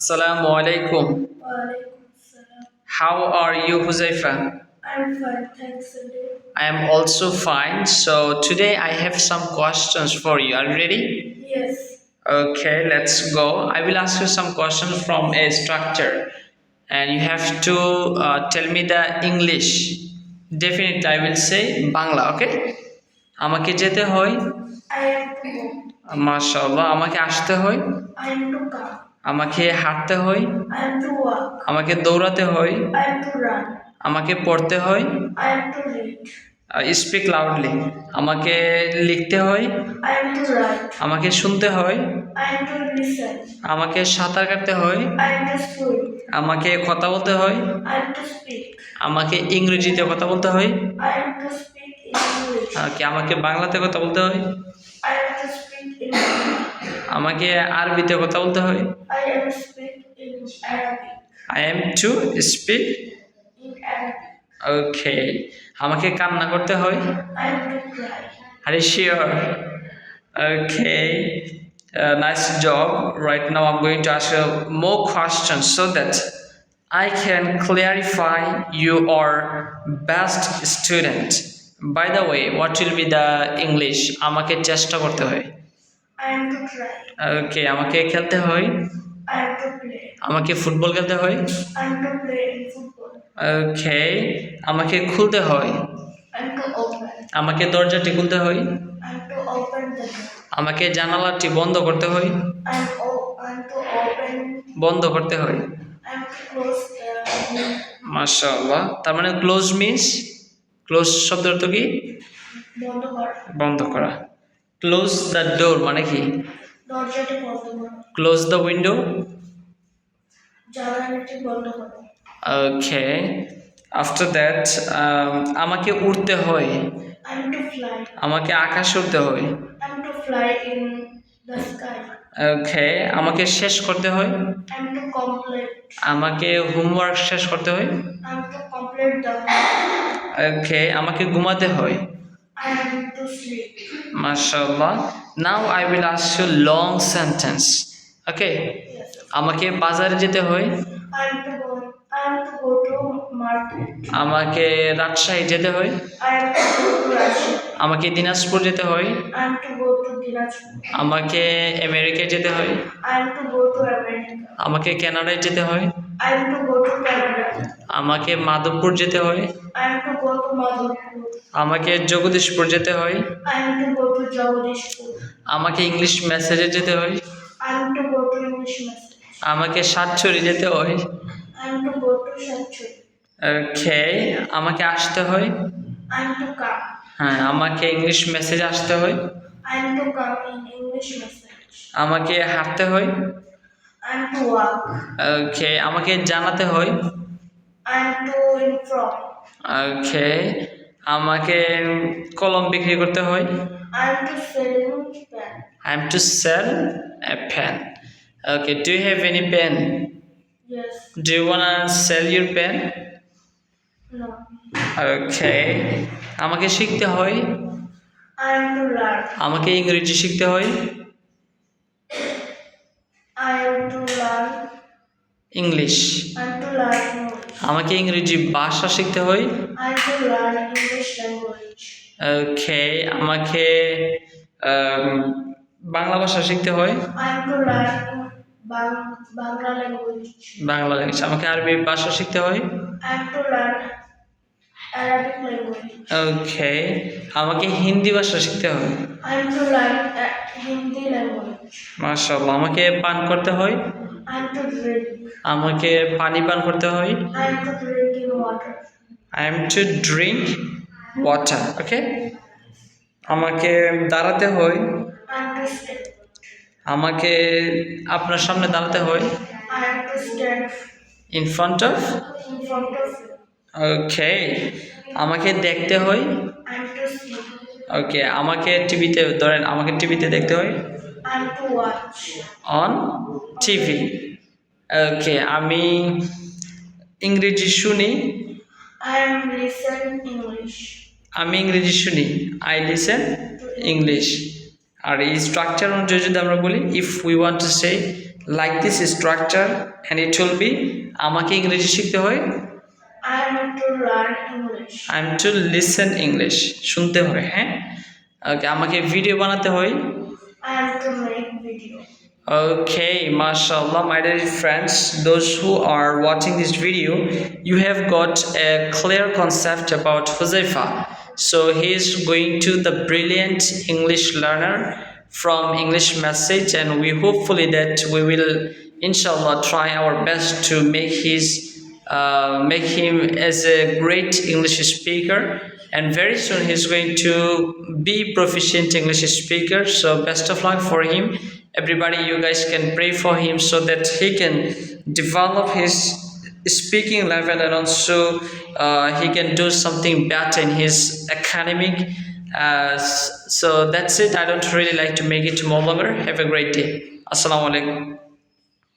Assalamu alaikum. How are you, Huzaifa? I'm fine, thanks. I am also fine. So today I have some questions for you. Are you ready? Yes, Okay, let's go. I will ask you some questions from a structure, and you have to uh, tell me the English. Definitely, I will say Bangla. Okay? আমাকে যেতে হয়. মাশাআল্লাহ আমাকে আসতে হয় I am to come. আমাকে হাঁটতে হয় I am to walk. আমাকে দৌড়াতে হয় I am to run. আমাকে পড়তে হয় I am to read. Speak loudly আমাকে লিখতে হয় I am to write. আমাকে শুনতে হয় I am to listen. আমাকে সাঁতার কাটতে হয়. আমাকে কথা বলতে হয় I am to speak. আমাকে ইংরেজিতে কথা বলতে হয় I am to speak in English. আর কি আমাকে বাংলাতে কথা বলতে হয় I am to speak in Hindi. আমাকে আরবিতে কথা বলতে হবে। I am to speak okay আমাকে কান্না করতে হয় আরে sure okay nice job right now am going to ask more question so that I can clarify you are best student by the way what will be the English আমাকে চেষ্টা করতে হয় I am to try. ওকে আমাকে খেলতে হয় I am to play. আমাকে football খেলতে হয় I am to play in football. ওকে আমাকে খুলতে হয় I am to open. আমাকে দরজাটি খুলতে হয় I am to open the door. আমাকে জানালাটি বন্ধ করতে হয় I am, o- I am to open. বন্ধ করতে হয় I am to close the door. মাশাআল্লাহ তার মানে ক্লোজ মিন্স ক্লোজ শব্দ অর্থ কি বন্ধ করা বন্ধ করা ক্লোজ দ্য ডোর মানে কি? Close the window okay after that আমাকে উড়তে হয়. আমাকে আকাশে উঠতে হয়। I am to fly in the sky. ওকে আমাকে শেষ করতে হয়. আমাকে হোমওয়ার্ক শেষ করতে হয়. ওকে আমাকে ঘুমাতে হয়। মাশাল্লাহ now I will as you long sentence okay আমাকে বাজারে যেতে হয়? আমাকে রাজশাহী যেতে হয়? আমাকে দিনাজপুর যেতে হয়? আমাকে আমেরিকায় যেতে হয়? আমাকে কেনাডায় যেতে হয়? আমাকে মাধবপুর যেতে হয়। আমাকে জগদীশপুর যেতে হয়। আমাকে ইংলিশ মেসেজে যেতে হয়। আমাকে সাতছড়ি যেতে হয়। খেয়ে আমাকে আসতে হয়। হ্যাঁ আমাকে ইংলিশ মেসেজ আসতে হয়। আমাকে হাঁটতে হয়। Am to walk. ওকে আমাকে জানাতে হয় am to inform. ওকে আমাকে কলম বিক্রি করতে হয় I am to selling pen. I am to sell a pen. Okay, do you have any pen? Yes. Do you wanna sell your pen? No. Okay. আমাকে শিখতে হয় I am to learn. আমাকে ইংরেজি শিখতে হয় ইংলিশ আমাকে ইংরেজি ভাষা শিখতে হই ওকে আমাকে বাংলা ভাষা শিখতে হই বাংলা আমাকে আরবি ভাষা শিখতে হয়। ওকে আমাকে হিন্দি ভাষা শিখতে I am to learn Hindi language. মাশাআল্লাহ। আমাকে পান করতে হয়। To drink. আমাকে পানি পান করতে হয়। To drink water. I am to drink water okay আমাকে দাঁড়াতে হয়। To stand. আমাকে আপনার সামনে দাঁড়াতে হয়। I am to stand in front of okay আমাকে দেখতে হয়. ওকে আমাকে টিভিতে ধরেন আমাকে টিভিতে দেখতে হয়. অন টিভি ওকে আমি ইংরেজি শুনি. আমি ইংরেজি শুনি। আই লিসেন ইংলিশ আর এই স্ট্রাকচার অনুযায়ী যদি আমরা বলি if we want to say like this structure and it will be আমাকে ইংরেজি শিখতে হয়। I am to learn English. I am to listen English শুনতে হয় হ্যাঁ ওকে আমাকে ভিডিও বানাতে হয় I am to make video. Okay, mashallah, my dear friends, those who are watching this video, you have got a clear concept about Huzaifa. So he is going to the brilliant English learner from English message, and we hopefully that we will, inshallah, try our best to make his uh, make him as a great English speaker. And very soon he's going to be proficient English speaker. So best of luck for him. Everybody you guys can pray for him so that he can develop his speaking level and also uh, he can do something better in his academic uh, so that's it. I don't really like to make it more longer. Have a great day. Assalamu alaikum